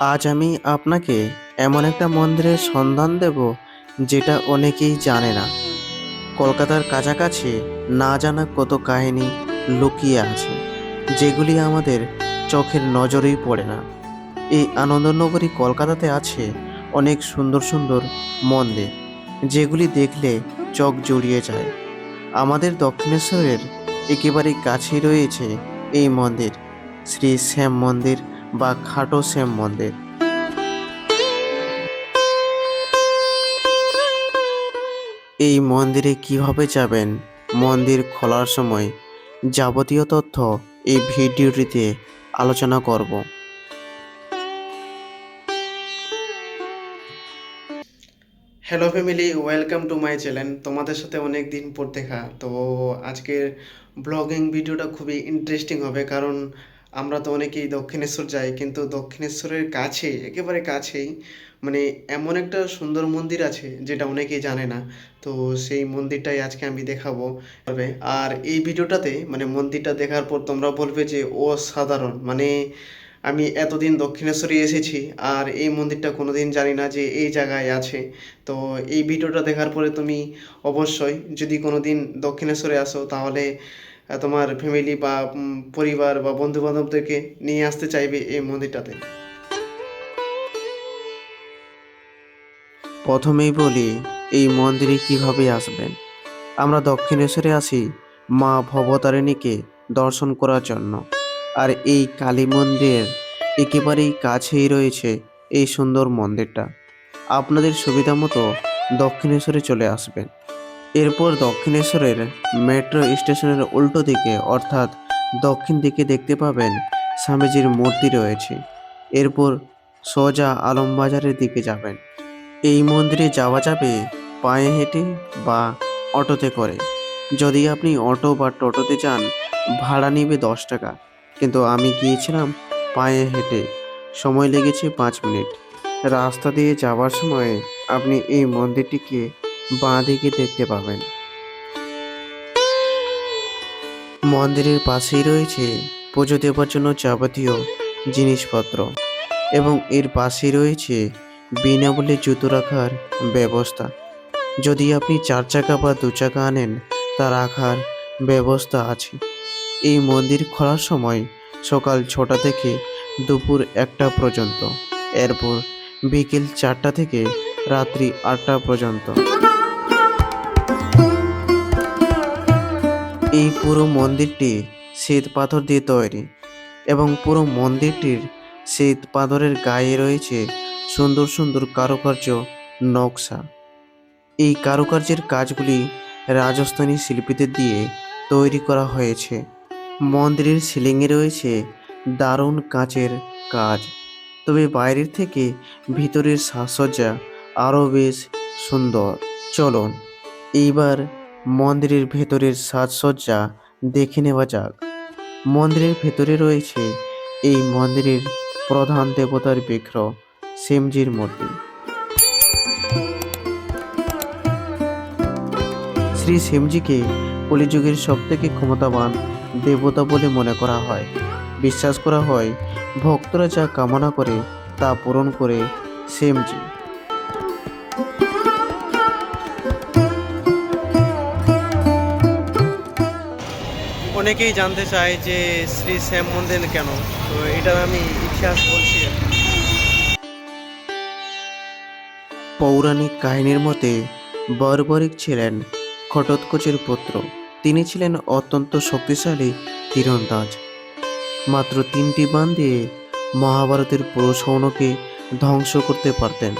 আজ আমি আপনাকে এমন একটা মন্দিরের সন্ধান দেব যেটা অনেকেই জানে না। কলকাতার কাছাকাছি না জানা কত কাহিনী লুকিয়ে আছে, যেগুলি আমাদের চোখের নজরেই পড়ে না। এই আনন্দনগরী কলকাতাতে আছে অনেক সুন্দর সুন্দর মন্দির, যেগুলি দেখলে চোখ জুড়িয়ে যায়। আমাদের দক্ষিণেশ্বরের একেবারে কাছেই রয়েছে এই মন্দির, শ্রী শ্যাম মন্দির বা খাটো শ্যাম মন্দির। এই মন্দিরে কীভাবে যাবেন? মন্দির খোলার সময় যাবতীয় তথ্য এই ভিডিওটিতে আলোচনা করব। Hello family welcome to my channel তোমাদের সাথে অনেক দিন পর দেখা। তো আজকের ব্লগিং ভিডিওটা খুবই ইন্টারেস্টিং হবে, কারণ আমরা তো অনেকেই দক্ষিণেশ্বর যাই, কিন্তু দক্ষিণেশ্বরের কাছে একেবারে কাছেই মানে এমন একটা সুন্দর মন্দির আছে যেটা অনেকেই জানে না। তো সেই মন্দিরটাই আজকে আমি দেখাবো। তবে আর এই ভিডিওটাতে মানে মন্দিরটা দেখার পর তোমরা বলবে যে ও অসাধারণ মানে আমি এতদিন দক্ষিণেশ্বরে এসেছি আর এই মন্দিরটা কোনোদিন জানি না যে এই জায়গায় আছে। তো এই ভিডিওটা দেখার পরে তুমি অবশ্যই যদি কোনোদিন দক্ষিণেশ্বরে আসো, তাহলে তোমার ফ্যামিলি বা পরিবার বা বন্ধু বান্ধবদেরকে নিয়ে আসতে চাইবে এই মন্দিরটাতে। প্রথমেই বলি, এই মন্দিরে কীভাবে আসবেন? আমরা দক্ষিণেশ্বরে আসি মা ভবতারিণীকে দর্শন করার জন্য। আর এই কালী মন্দিরের একেবারেই কাছেই রয়েছে এই সুন্দর মন্দিরটা। আপনাদের সুবিধা মতো দক্ষিণেশ্বরে চলে আসবেন। এরপর দক্ষিণেশ্বরের মেট্রো স্টেশনের উল্টো দিকে, অর্থাৎ দক্ষিণ দিকে দেখতে পাবেন স্বামীজির মূর্তি রয়েছে। এরপর সোজা আলমবাজারের দিকে যাবেন। এই মন্দিরে যাওয়া যাবে পায়ে হেঁটে বা অটোতে করে। যদি আপনি অটো বা টোটোতে যান, ভাড়া নেবে দশ টাকা। কিন্তু আমি গিয়েছিলাম পায়ে হেঁটে। সময় লেগেছে পাঁচ মিনিট। রাস্তা দিয়ে যাওয়ার সময় আপনি এই মন্দিরটিকে বাঁ দিকে দেখতে পাবেন। মন্দিরের পাশেই রয়েছে পুজো দেওয়ার জন্য যাবতীয় জিনিসপত্র এবং এর পাশেই রয়েছে বিনামূল্যে জুতো রাখার ব্যবস্থা। যদি আপনি চার চাকা বা দু চাকা আনেন, তা রাখার ব্যবস্থা আছে। এই মন্দির খোলার সময় সকাল ছটা থেকে দুপুর একটা পর্যন্ত, এরপর বিকেল চারটা থেকে রাত্রি আটটা পর্যন্ত। এই পুরো মন্দিরটি শ্বেত পাথর দিয়ে তৈরি এবং পুরো মন্দিরটির শ্বেত পাথরের গায়ে রয়েছে সুন্দর সুন্দর কারুকার্য নকশা। এই কারুকার্যের কাজগুলি রাজস্থানী শিল্পীদের দিয়ে তৈরি করা হয়েছে। মন্দিরের সিলিংয়ে রয়েছে দারুণ কাঁচের কাজ। তবে বাইরের থেকে ভিতরের সাজসজ্জা আরও বেশ সুন্দর। চলুন, এইবার মন্দিরের ভেতরের সাজসজ্জা দেখে নেওয়া যাক। মন্দিরের ভেতরে রয়েছে এই মন্দিরের প্রধান দেবতার বিগ্রহ শিমজির মূর্তি। শ্রী শিমজিকে কলিযুগের সবথেকে ক্ষমতাবান দেবতা বলে মনে করা হয়। বিশ্বাস করা হয়, ভক্তরা যা কামনা করে তা পূরণ করে শিমজি অনেকেই জানতে চায় যে শ্রী শ্যাম মন্দির কেন? তো এটা আমি ইতিহাস বলছি। পৌরাণিক কাহিনীর মতে, বর্বরিক ছিলেন ঘটোৎকচের পুত্র। তিনি ছিলেন অত্যন্ত শক্তিশালী তীরন্দাজ। মাত্র তিনটি বান দিয়ে মহাভারতের পুরো সৈন্যকে ধ্বংস করতে পারতেন।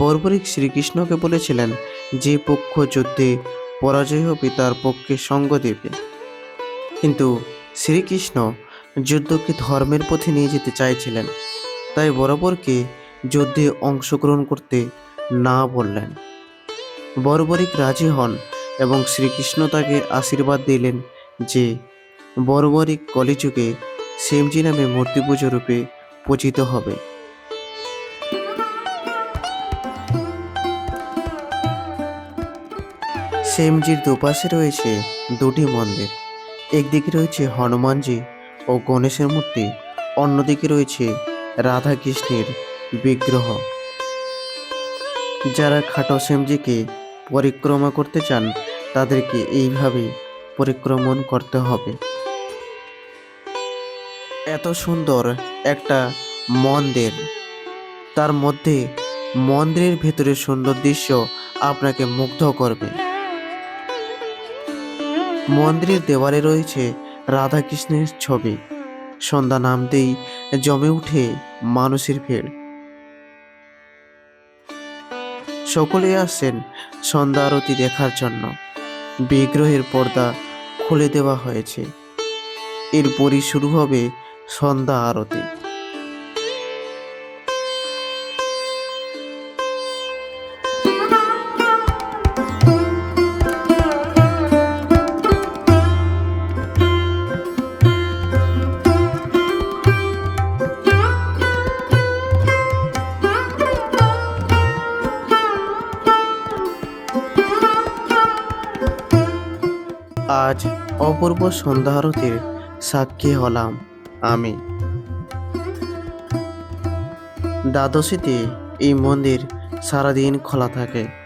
বর্বরিক শ্রীকৃষ্ণকে বলেছিলেন যে পক্ষ যুদ্ধে পরাজয় হবে তার পক্ষে সঙ্গ দেবে। কিন্তু শ্রীকৃষ্ণ যুদ্ধকে ধর্মের পথে নিয়ে যেতে চাইছিলেন, তাই বরাবরকে যুদ্ধে অংশগ্রহণ করতে না বললেন। বর্বরিক রাজি হন এবং শ্রীকৃষ্ণ তাকে আশীর্বাদ দিলেন যে বর্বরিক কলিযুগে শিবজি নামে মূর্তি পুজো রূপে পূজিত হবে। শ্যামজির দুপাশে রয়েছে দুটি মন্দির। একদিকে রয়েছে হনুমানজি ও গণেশের মূর্তি, অন্যদিকে রয়েছে রাধাকৃষ্ণের বিগ্রহ। যারা খাটো শ্যামজিকে পরিক্রমা করতে চান, তাদেরকে এইভাবে পরিক্রমণ করতে হবে। এত সুন্দর একটা মন্দির। তার মধ্যে মন্দিরের ভেতরের সুন্দর দৃশ্য আপনাকে মুগ্ধ করবে। মন্দিরের দেওয়ালে রয়েছে রাধাকৃষ্ণের ছবি। সন্ধ্যা নামতেই জমে উঠে মানুষের ভিড়। সকলে আসছেন সন্ধ্যা আরতি দেখার জন্য। বিগ্রহের পর্দা খুলে দেওয়া হয়েছে। এরপরই শুরু হবে সন্ধ্যা আরতি। আজ অপূর্ব সন্ধ্যারতির সাক্ষী হলাম আমি। দ্বাদশীতে এই মন্দির সারাদিন খোলা থাকে।